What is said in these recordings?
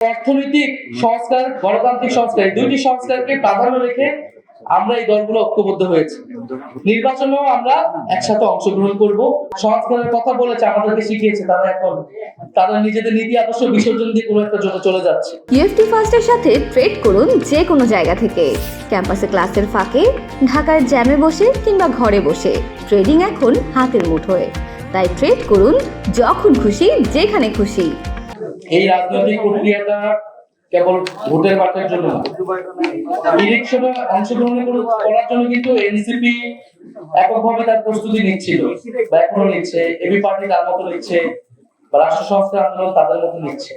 অর্থনৈতিক সংস্কার, গণতান্ত্রিক সংস্কার দুইটি সংস্কারকে প্রাধান্য রেখে আমরা এই দলগুলো ঐক্যবদ্ধ হয়েছে। নির্বাচনেও আমরা একসাথে অংশগ্রহণ করব। সংস্কারের কথা বলেছে, আমাদেরকে শিখিয়েছে তারা এখন। তারা নিজেদের নীতি, আদর্শ বিসর্জন দিয়ে কোনো একটা জন্য চলে যাচ্ছে। ইউএফটি ফার্স্টের সাথে ট্রেড করুন যে কোনো জায়গা থেকে। ক্যাম্পাসে ক্লাসের ফাঁকে ঢাকার জ্যামে বসে কিংবা ঘরে বসে। ট্রেডিং এখন হাতের মুঠোয়। তাই ট্রেড করুন যখন খুশি, যেখানে খুশি। এই রাজনৈতিক প্রক্রিয়াটা কেবল ভোটের মাঠের জন্য ইলেকশনে অংশগ্রহণ করার জন্য কিন্তু এনসিপি এককভাবে তার প্রস্তুতি নিচ্ছিল, বা এখনও নিচ্ছে, এবি পার্টি তার মতো নিচ্ছে রাষ্ট্র সংস্কার আন্দোলন তাদের মতো নিচ্ছে।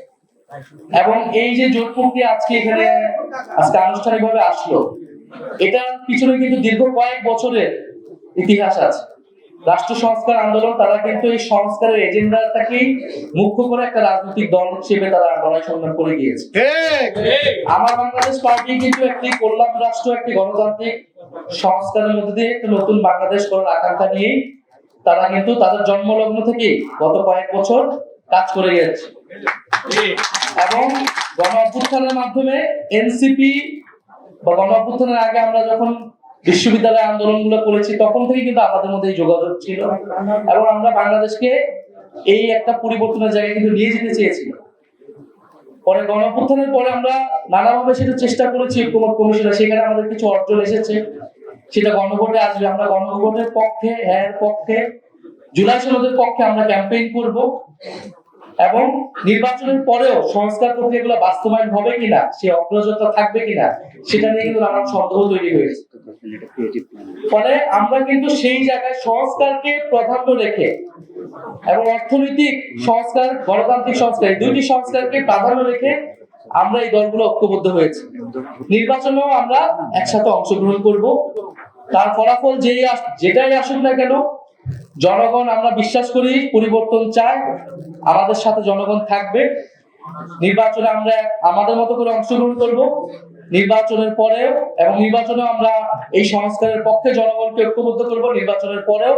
এবং এই যে জোট প্রক্রিয়া আজকে এখানে, আজকে আনুষ্ঠানিকভাবে আসলো, এটার পিছনে কিন্তু দীর্ঘ কয়েক বছরের ইতিহাস আছে। রাষ্ট্র সংস্কার আন্দোলন তারা কিন্তু এই সংস্কারের এজেন্ডাটাকেই মুখ্য করে একটা রাজনৈতিক দল হিসেবে তারা লড়াই সংগ্রাম করে গিয়েছে। আমার বাংলাদেশ পার্টি কিন্তু একটি কল্যাণ রাষ্ট্র একটি গণতান্ত্রিক সংস্কারের মধ্যে দিয়ে একটি নতুন বাংলাদেশ করার আকাঙ্ক্ষা নিয়েই তারা কিন্তু তাদের জন্মলগ্ন থেকে গত কয়েক বছর কাজ করে গেছে এবং গণ অভ্যুত্থানের মাধ্যমে এনসিপি বা গণ অভ্যুত্থানের আগে আমরা যখন বিশ্ববিদ্যালয় আন্দোলনগুলো করেছি, তখন থেকে কিন্তু আমাদের মধ্যে এই যোগাযোগ ছিল। এবং আমরা বাংলাদেশকে এই একটা পরিবর্তনের জায়গায় কিন্তু নিয়ে যেতে চেয়েছিলাম পরে গণঅভ্যুত্থানের পরে আমরা নানাভাবে সেটা চেষ্টা করেছি ঐক্যমত কমিশনে সেখানে আমাদের কিছু অর্জন এসেছে। সেটা গণভোটে আসবে, আমরা গণভোটের পক্ষে হ্যাঁ পক্ষে। জুলাই সনদের পক্ষে আমরা ক্যাম্পেইন করব। এবং নির্বাচনের পরেও সংস্কার প্রক্রিয়াগুলো বাস্তবায়ন হবে কিনা, সে অগ্রজতা থাকবে কিনা, সেটা নিয়ে কিন্তু নানান সন্দেহ তৈরি হয়েছে। ফলে আমরা কিন্তু সেই জায়গায় সংস্কারকে প্রাধান্য রেখে এবং অর্থনৈতিক সংস্কার, গণতান্ত্রিক সংস্কার দুইটি সংস্কারকে প্রাধান্য রেখে আমরা এই দলগুলো ঐক্যবদ্ধ হয়েছে। নির্বাচনেও আমরা একসাথে অংশগ্রহণ করব। তার ফলাফল যেই যেটাই আসুক না কেন জনগণ, আমরা বিশ্বাস করি পরিবর্তন চায় আমাদের সাথে জনগণ থাকবে। নির্বাচনে আমরা আমাদের মতো করে অংশগ্রহণ করব। নির্বাচনের পরেও এবং নির্বাচনে আমরা এই সংস্কারের পক্ষে জনগণকে ঐক্যবদ্ধ করব। নির্বাচনের পরেও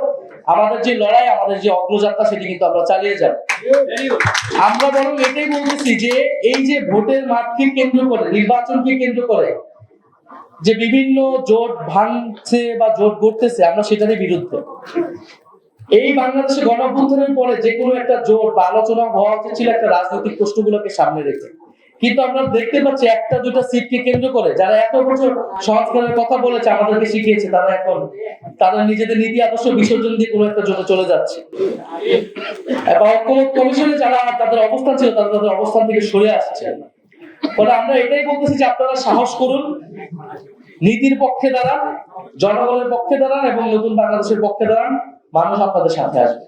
আমাদের যে লড়াই, আমাদের যে অগ্রযাত্রা, সেটি কিন্তু আমরা চালিয়ে যাব। আমরা বরং এটাই বলতেছি যে, এই যে ভোটের মাঠকে কেন্দ্র করে, নির্বাচনকে কেন্দ্র করে যে বিভিন্ন জোট ভাঙছে বা জোট গড়তেছে, আমরা সেটারই বিরুদ্ধে। এই বাংলাদেশে গণঅভ্যুত্থানের পরে যে কোনো একটা জোট বা আলোচনা হওয়া উচিত ছিল একটা রাজনৈতিক প্রশ্নগুলোকে সামনে রেখে। কিন্তু আমরা দেখতে পাচ্ছি একটা দুটো সিটকে কেন্দ্র করে যারা এত বছর সংস্কারের কথা বলেছে, আমাদেরকে শিখিয়েছে, তারা এখন তারা নিজেদের নীতি আদর্শ বিসর্জন দিয়ে কোনো একটা জোটে চলে যাচ্ছে। কমিশনে যারা তাদের অবস্থান ছিল, তারা তাদের অবস্থান থেকে সরে আসছে। ফলে আমরা এটাই বলতেছি যে আপনারা সাহস করুন, নীতির পক্ষে দাঁড়ান, জনগণের পক্ষে দাঁড়ান এবং নতুন বাংলাদেশের পক্ষে দাঁড়ান। মানুষ আপনাদের সাথে আসবে।